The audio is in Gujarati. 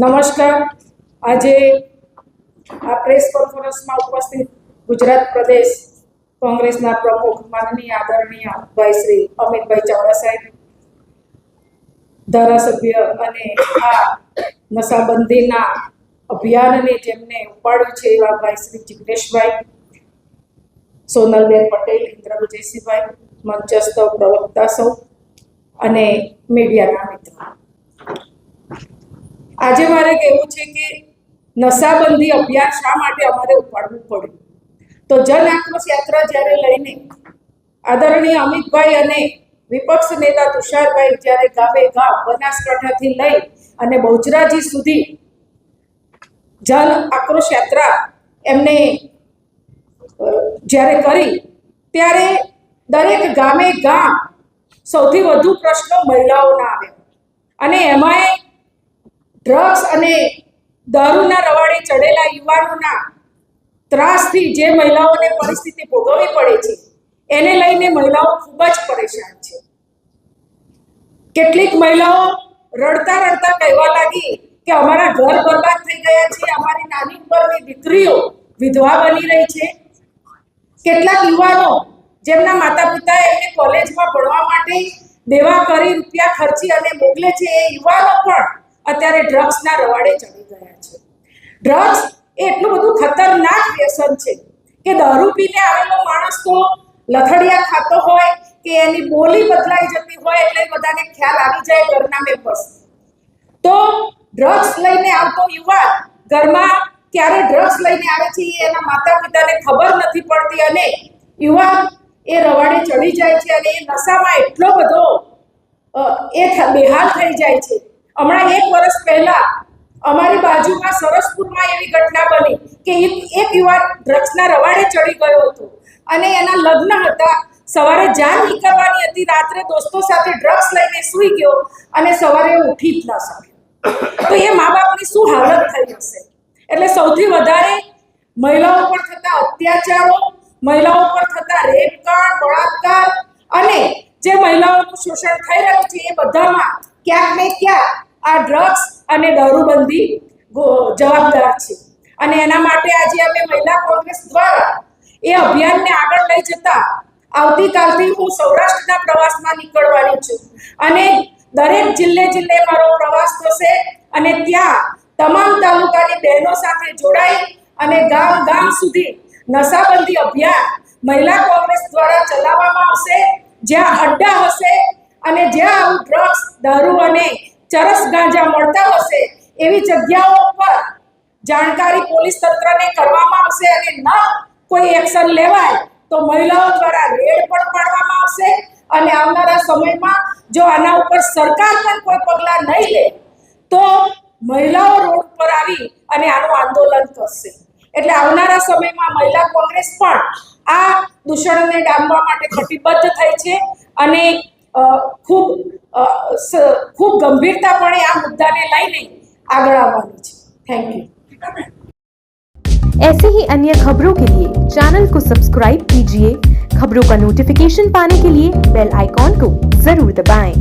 નમસ્કાર. આજે આ પ્રેસ કોન્ફરન્સમાં ઉપસ્થિત ગુજરાત પ્રદેશ કોંગ્રેસના પ્રમુખ માનનીય આદરણીય ભાઈ શ્રી અમિતભાઈ ચાવડા સાહેબ, ધારાસભ્ય અને આ નશાબંધીના અભિયાનને જેમને ઉપાડ્યું છે એવા ભાઈ શ્રી જિગ્નેશભાઈ, સોનલબેન પટેલ ઇન્દ્ર વિજયસિંહભાઈ મંચસ્થ પ્રવક્તા સૌ અને મીડિયાના મિત્રો. આજે મારે કહેવું છે કે નશાબંધી અભિયાન શા માટે અમારે ઉપાડવું પડ્યું? તો જન આક્રોશ યાત્રા જ્યારે લઈને આદરણીય અમિતભાઈ અને વિપક્ષ નેતા તુષારભાઈ જ્યારે ગામે ગામ બનાસકાંઠાથી લઈ અને બહુચરાજી સુધી જન આક્રોશ યાત્રા એમને જ્યારે કરી, ત્યારે દરેક ગામે ગામ સૌથી વધુ પ્રશ્નો મહિલાઓના આવ્યા. અને એમાંય ડ્રગ્સ અને દારૂના રવાડે ચડેલા યુવાનોના ત્રાસથી જે મહિલાઓને પરિસ્થિતિ ભોગવવી પડે છે, એને લઈને મહિલાઓ ખૂબ જ પરેશાન છે. કેટલીક મહિલાઓ રડતા રડતા કહેવા લાગી કે અમારા ઘર બરબાદ થઈ ગયા છે, અમારી નાની ઉંમરની દીકરીઓ વિધવા બની રહી છે. કેટલાક યુવાનો જેમના માતા પિતાએ એમને કોલેજમાં ભણવા માટે દેવા કરી રૂપિયા ખર્ચી અને મોકલે છે, એ યુવાનો પણ અત્યારે ડ્રગ્સના રવાડે ચડી ગયા છે. ડ્રગ્સ એ એટલું બધું ખતરનાક વ્યસન છે કે દારૂ પીને આવેલો માણસ તો લથડિયા ખાતો હોય કે એની બોલી બદલાઈ જતી હોય એટલે બધાને ખ્યાલ આવી જાય ઘરના મેમ્બર્સ તો ડ્રગ્સ લઈને આવતો યુવાન ઘરમાં ક્યારે ડ્રગ્સ લઈને આવે છે એના માતા પિતાને ખબર નથી પડતી અને યુવાન એ રવાડે ચડી જાય છે અને એ નશામાં એટલો બધો એ બેહાલ થઈ જાય છે. હમણાં એક વર્ષ પહેલા અમારી બાજુમાં સરસપુરમાં એવી ઘટના બની કે એક યુવાન ડ્રગ્સના રવાડે ચડી ગયો હતો. અને એના લગ્ન હતા. સવારે જાન નીકળવાની હતી. રાત્રે દોસ્તો સાથે ડ્રગ્સ લઈને સૂઈ ગયો અને સવારે ઉઠી જ ના શક્યો. તો એ મા બાપની શું હાલત થઈ હશે? એટલે સૌથી વધારે મહિલાઓ પર થતા અત્યાચારો, મહિલાઓ પર થતા રેપ કાંડ, બળાત્કાર અને જે મહિલાઓનું શોષણ થઈ રહ્યું છે એ બધામાં ક્યાંક ને ક્યાંક આ ડ્રગ્સ અને દારૂબંધી જવાબદાર છે. અને એના માટે આજે અમે મહિલા કોંગ્રેસ દ્વારા એ અભિયાનને આગળ લઈ જતા આવતીકાલથી હું સૌરાષ્ટ્રના પ્રવાસમાં નીકળવાની છું. અને દરેક જિલ્લે જિલ્લે મારો પ્રવાસ થશે અને ત્યાં તમામ તાલુકાની બહેનો સાથે જોડાઈ અને ગામ ગામ સુધી નશાબંધી અભિયાન મહિલા કોંગ્રેસ દ્વારા ચલાવવામાં આવશે. જ્યાં અડ્ડા હશે અને જ્યાં આવું ડ્રગ્સ દારૂ અને ચરસ ગાંજા મળતા હશે, એવી જગ્યાઓ પર જાણકારી પોલીસ તંત્રને કરવામાં આવશે અને ન કોઈ એક્શન લેવાય, તો મહિલાઓ દ્વારા રેડ પણ પાડવામાં આવશે. અને આવનારા સમયમાં જો આના ઉપર સરકાર પણ કોઈ પગલાં નહીં લે, તો મહિલાઓ રોડ પર આવી અને આનું આંદોલન કરશે. એટલે આવનારા સમયમાં મહિલા કોંગ્રેસ પણ આ દૂષણને ડામવા માટે કટિબદ્ધ થઈ છે અને ખૂબ ખૂબ ગંભીરતાપણે આ મુદ્દાને લઈને આગળ આવવાની છે થેન્ક યુ ऐसे ही अन्य खबरों के लिए चैनल को सब्सक्राइब कीजिए खबरों का नोटिफिकेशन पाने के लिए बेल आइकॉन को जरूर दबाएं।